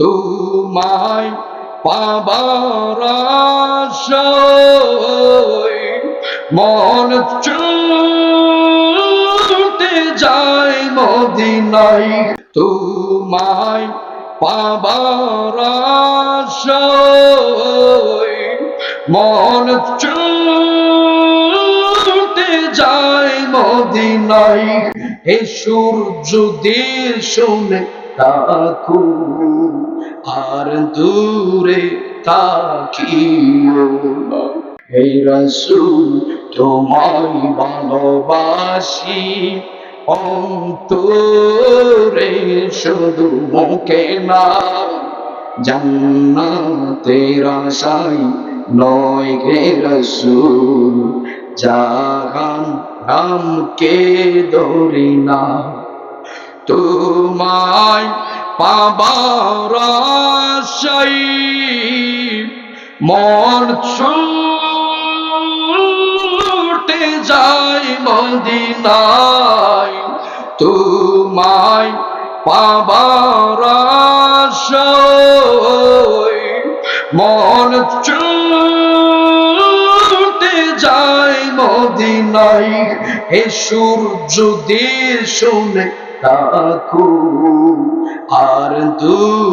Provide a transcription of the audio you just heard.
তোমায় পাবার মন চলতে যায় মদিনায়। তোমায় পাবার মন চলতে যায় মদিনায়। হে সূর্য দিয়ে শুনে তাকু আর দূরে তাকিও না। হে রসুল, তোমায় ভালোবাসি। অন্তরে শুধু মুখে না, জান্নাতের আশায় নয় গে রসুল। জাহান নামকে ধরি না। তোমায় পাবার আশায় মন ছুটে যায় মদিনায়। তোমায় পাবার আশায় মন ছুটে যায় মদিনায়। হে সূর্য, দিয়ে শুনে তাকু আর দূর